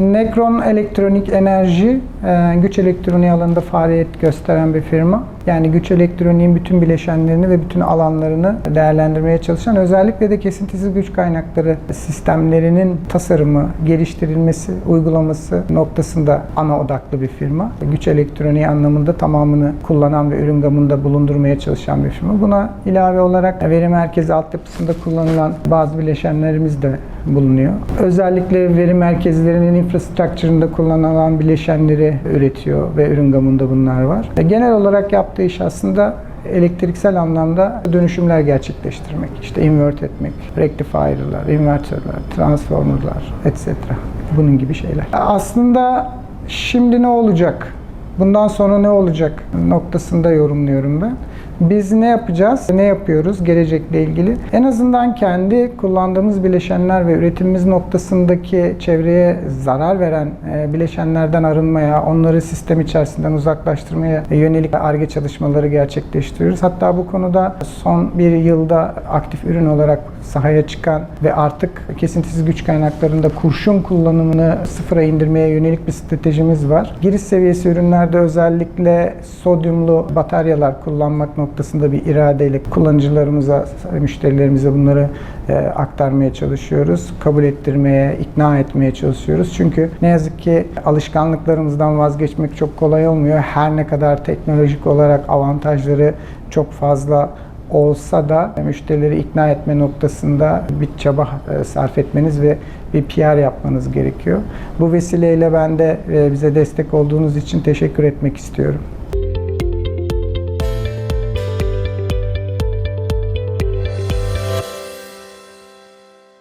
Nekron Elektronik Enerji e, güç elektroniği alanında faaliyet gösteren bir firma. Yani güç elektroniğin bütün bileşenlerini ve bütün alanlarını değerlendirmeye çalışan özellikle de kesintisiz güç kaynakları sistemlerinin tasarımı, geliştirilmesi, uygulaması noktasında ana odaklı bir firma. Güç elektroniği anlamında tamamını kullanan ve ürün gamında bulundurmaya çalışan bir firma. Buna ilave olarak veri merkezi altyapısında kullanılan bazı bileşenlerimiz de bulunuyor. Özellikle veri merkezlerinin infrastructure'ında kullanılan bileşenleri üretiyor ve ürün gamında bunlar var. E, Genel olarak yaptığı iş aslında elektriksel anlamda dönüşümler gerçekleştirmek. İşte invert etmek, rectifier'lar, inverterler, transformerlar, etc. Bunun gibi şeyler. Aslında şimdi ne olacak? Bundan sonra ne olacak noktasında yorumluyorum ben. Biz ne yapacağız? Ne yapıyoruz gelecekle ilgili? En azından kendi kullandığımız bileşenler ve üretimimiz noktasındaki çevreye zarar veren e, bileşenlerden arınmaya, onları sistem içerisinden uzaklaştırmaya yönelik ARGE çalışmaları gerçekleştiriyoruz. Hatta bu konuda son bir yılda aktif ürün olarak sahaya çıkan ve artık kesintisiz güç kaynaklarında kurşun kullanımını sıfıra indirmeye yönelik bir stratejimiz var. Giriş seviyesi ürünlerde özellikle sodyumlu bataryalar kullanmak noktasında bir iradeyle kullanıcılarımıza, müşterilerimize bunları e, aktarmaya çalışıyoruz. Kabul ettirmeye, ikna etmeye çalışıyoruz. Çünkü ne yazık ki alışkanlıklarımızdan vazgeçmek çok kolay olmuyor. Her ne kadar teknolojik olarak avantajları çok fazla olsa da müşterileri ikna etme noktasında bir çaba e, sarf etmeniz ve bir PR yapmanız gerekiyor. Bu vesileyle ben de e, bize destek olduğunuz için teşekkür etmek istiyorum.